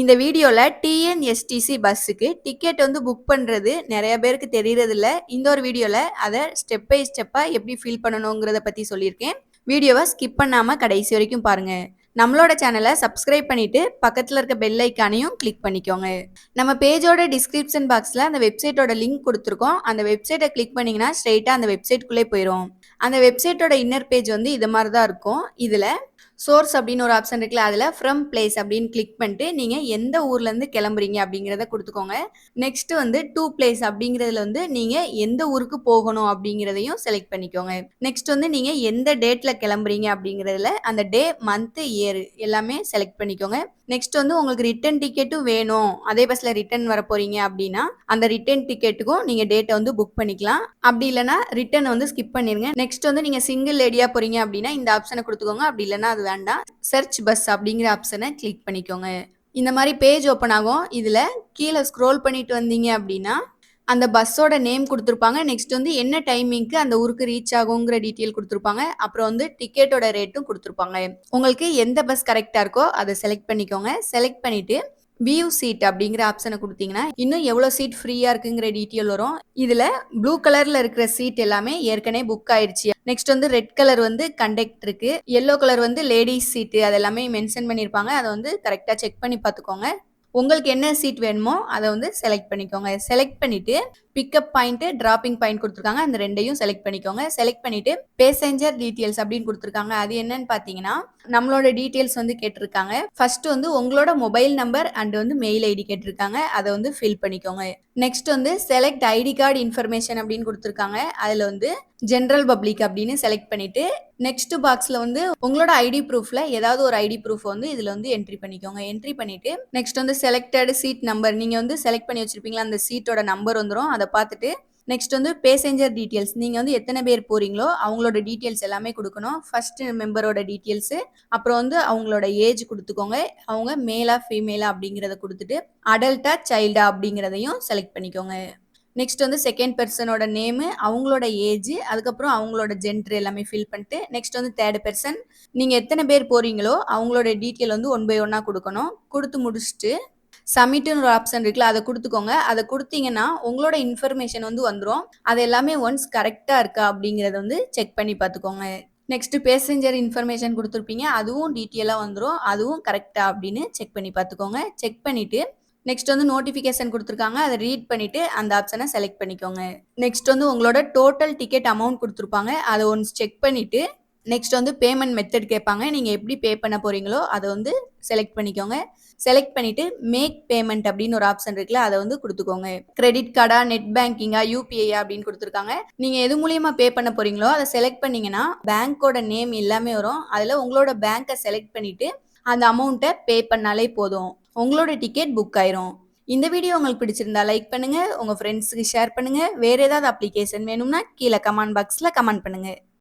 இந்த வீடியோவில் டிஎன்எஸ்டிசி பஸ்ஸுக்கு டிக்கெட் வந்து புக் பண்ணுறது நிறைய பேருக்கு தெரியறதில்ல. இந்த ஒரு வீடியோவில் அதை ஸ்டெப் பை ஸ்டெப்பாக எப்படி ஃபில் பண்ணணுங்கிறத பற்றி சொல்லியிருக்கேன். வீடியோவை ஸ்கிப் பண்ணாமல் கடைசி வரைக்கும் பாருங்கள் நம்மளோட சேனலை சப்ஸ்கிரைப் பண்ணிவிட்டு பக்கத்தில் இருக்க பெல் ஐக்கானையும் கிளிக் பண்ணிக்கோங்க. நம்ம பேஜோட டிஸ்கிரிப்ஷன் பாக்ஸில் அந்த வெப்சைட்டோட லிங்க் கொடுத்துருக்கோம். அந்த வெப்சைட்டை கிளிக் பண்ணிங்கன்னா ஸ்ட்ரெயிட்டாக அந்த வெப்சைட்குள்ளே போயிடும் அந்த வெப்சைட்டோட இன்னர் பேஜ் வந்து இது மாதிரி தான் இருக்கும். இதில் சோர்ஸ் அப்படின்னு ஒரு ஆப்ஷன் இருக்குல்ல அதில் ஃப்ரம் பிளேஸ் அப்படின்னு கிளிக் பண்ணிட்டு நீங்கள் எந்த ஊர்லேருந்து கிளம்புறீங்க அப்படிங்கிறத கொடுத்துக்கோங்க. நெக்ஸ்ட் வந்து டூ பிளேஸ் அப்படிங்கிறதுல வந்து நீங்கள் எந்த ஊருக்கு போகணும் அப்படிங்கிறதையும் செலக்ட் பண்ணிக்கோங்க. நெக்ஸ்ட் வந்து நீங்கள் எந்த டேட்டில் கிளம்புறீங்க அப்படிங்கிறதுல அந்த டே மந்த்து இயர் எல்லாமே செலக்ட் பண்ணிக்கோங்க. நெக்ஸ்ட் வந்து உங்களுக்கு ரிட்டர்ன் டிக்கெட்டும் வேணும். அதே பஸ்ஸில் ரிட்டர்ன் வர போறீங்க அப்படின்னா அந்த ரிட்டர்ன் டிக்கெட்டுக்கும் நீங்கள் டேட்டை வந்து புக் பண்ணிக்கலாம். அப்படி இல்லைனா ரிட்டன் வந்து ஸ்கிப் பண்ணிருங்க. நெக்ஸ்ட் வந்து நீங்கள் சிங்கிள் லேடியாக போறீங்க அப்படின்னா இந்த ஆப்ஷனை கொடுத்துக்கோங்க. அப்படி இல்லைனா அது வேண்டாம். சர்ச் பஸ் அப்படிங்கிற ஆப்ஷனை கிளிக் பண்ணிக்கோங்க. இந்த மாதிரி பேஜ் ஓப்பன் ஆகும். இதில் கீழே ஸ்க்ரோல் பண்ணிட்டு வந்தீங்க அப்படின்னா அந்த பஸ்ஸோட நேம் கொடுத்துருப்பாங்க. நெக்ஸ்ட் வந்து என்ன டைமிங்க்கு அந்த ஊருக்கு ரீச் ஆகுங்கிற டீட்டெயில் கொடுத்துருப்பாங்க. அப்புறம் வந்து டிக்கெட்டோட ரேட்டும் கொடுத்துருப்பாங்க. உங்களுக்கு எந்த பஸ் கரெக்டாக இருக்கோ அதை செலக்ட் பண்ணிக்கோங்க. செலக்ட் பண்ணிவிட்டு வியூ சீட் அப்படிங்கிற ஆப்ஷனை கொடுத்தீங்கன்னா இன்னும் எவ்வளோ சீட் ஃப்ரீயாக இருக்குங்கிற டீட்டெயில் வரும். இதில் ப்ளூ கலரில் இருக்கிற சீட் எல்லாமே ஏற்கனவே புக் ஆயிடுச்சு நெக்ஸ்ட் வந்து ரெட் கலர் வந்து கண்டக்ட் இருக்கு. எல்லோ கலர் வந்து லேடிஸ் சீட்டு அதெல்லாமே மென்ஷன் பண்ணியிருப்பாங்க அதை வந்து கரெக்டாக செக் பண்ணி பார்த்துக்கோங்க. உங்களுக்கு என்ன சீட் வேணுமோ அதை வந்து செலக்ட் பண்ணிக்கோங்க. செலக்ட் பண்ணிவிட்டு பிக்கப் பாயிண்ட்டு ட்ராப்பிங் பாயிண்ட் கொடுத்துருக்காங்க. அந்த ரெண்டையும் செலக்ட் பண்ணிக்கோங்க. செலக்ட் பண்ணிட்டு பேசஞ்சர் டீட்டெயில்ஸ் அப்படின்னு கொடுத்துருக்காங்க. அது என்னன்னு பார்த்தீங்கன்னா நம்மளோட டீட்டெயில்ஸ் வந்து கேட்டிருக்காங்க. ஃபர்ஸ்ட் வந்து உங்களோட மொபைல் நம்பர் அண்ட் வந்து மெயில் ஐடி கேட்டிருக்காங்க. அதை வந்து ஃபில் பண்ணிக்கோங்க. நெக்ஸ்ட் வந்து செலக்ட் ஐடி கார்டு இன்ஃபர்மேஷன் அப்படின்னு கொடுத்துருக்காங்க. அதில் வந்து ஜென்ரல் பப்ளிக் அப்படின்னு செலக்ட் பண்ணிட்டு நெக்ஸ்ட் பாக்ஸில் வந்து உங்களோட ஐடி ப்ரூஃபில் ஏதாவது ஒரு ஐடி ப்ரூஃப் வந்து இதில் வந்து என்ட்ரி பண்ணிக்கோங்க. என்ட்ரி பண்ணிட்டு நெக்ஸ்ட் வந்து செலக்டட் சீட் நம்பர் நீங்கள் வந்து செலக்ட் பண்ணி வச்சிருப்பீங்களா அந்த சீட்டோட நம்பர் வந்துடும் அதை அதை பார்த்துட்டு நெக்ஸ்ட் வந்து பேசஞ்சர் டீட்டெயில்ஸ் நீங்கள் வந்து எத்தனை பேர் போகிறீங்களோ அவங்களோட டீட்டெயில்ஸ் எல்லாமே கொடுக்கணும். ஃபர்ஸ்ட் மெம்பரோட டீட்டெயில்ஸு அப்புறம் வந்து அவங்களோட ஏஜ் கொடுத்துக்கோங்க. அவங்க மேலா ஃபீமேலா அப்படிங்கிறத கொடுத்துட்டு அடல்ட்டா சைல்டா அப்படிங்கிறதையும் செலக்ட் பண்ணிக்கோங்க. நெக்ஸ்ட் வந்து செகண்ட் பர்சனோட நேமு அவங்களோட ஏஜ் அதுக்கப்புறம் அவங்களோட ஜென்டர் எல்லாமே ஃபில் பண்ணிட்டு நெக்ஸ்ட் வந்து தேர்ட் பர்சன் நீங்கள் எத்தனை பேர் போகிறீங்களோ அவங்களோட டீட்டெயில் வந்து ஒன் பை ஒன்னாக கொடுக்கணும். கொடுத்து முடிச்சுட்டு சப்மிட்டுன்னு ஒரு ஆப்ஷன் இருக்குல்ல அதை கொடுத்துக்கோங்க. அதை கொடுத்தீங்கன்னா உங்களோட இன்ஃபர்மேஷன் வந்து வந்துடும் அது எல்லாமே ஒன்ஸ் கரெக்டாக இருக்கா அப்படிங்கிறத வந்து செக் பண்ணி பார்த்துக்கோங்க. நெக்ஸ்ட் பேசஞ்சர் இன்ஃபர்மேஷன் கொடுத்துருப்பீங்க அதுவும் டீட்டெயிலாக வந்துடும் அதுவும் கரெக்டாக அப்படின்னு செக் பண்ணி பார்த்துக்கோங்க. செக் பண்ணிவிட்டு நெக்ஸ்ட் வந்து நோட்டிஃபிகேஷன் கொடுத்துருக்காங்க அதை ரீட் பண்ணிவிட்டு அந்த ஆப்ஷனை செலக்ட் பண்ணிக்கோங்க. நெக்ஸ்ட் வந்து உங்களோட டோட்டல் டிக்கெட் அமௌண்ட் கொடுத்துருப்பாங்க அதை ஒன்ஸ் செக் பண்ணிவிட்டு நெக்ஸ்ட் வந்து பேமெண்ட் மெத்தட் கேட்பாங்க. நீங்கள் எப்படி பே பண்ண போகிறீங்களோ அதை வந்து செலக்ட் பண்ணிக்கோங்க. செலக்ட் பண்ணிவிட்டு மேக் பேமெண்ட் அப்படின்னு ஒரு ஆப்ஷன் இருக்குல்ல அதை வந்து கொடுத்துக்கோங்க. கிரெடிட் கார்டா நெட் பேங்கிங்கா யூபிஐயா அப்படின்னு கொடுத்துருக்காங்க. நீங்கள் எது மூலியமாக பே பண்ண போகிறீங்களோ அதை செலக்ட் பண்ணிங்கன்னா பேங்க்கோட நேம் எல்லாமே வரும். அதில் உங்களோட பேங்க்கை செலக்ட் பண்ணிவிட்டு அந்த அமௌண்ட்டை பே பண்ணாலே போதும். உங்களோட டிக்கெட் புக் ஆயிரும். இந்த வீடியோ உங்களுக்கு பிடிச்சிருந்தா லைக் பண்ணுங்க. உங்க ஃப்ரெண்ட்ஸுக்கு ஷேர் பண்ணுங்க. வேற ஏதாவது அப்ளிகேஷன் வேணும்னா கீழே கமெண்ட் பாக்ஸ்ல கமெண்ட் பண்ணுங்க.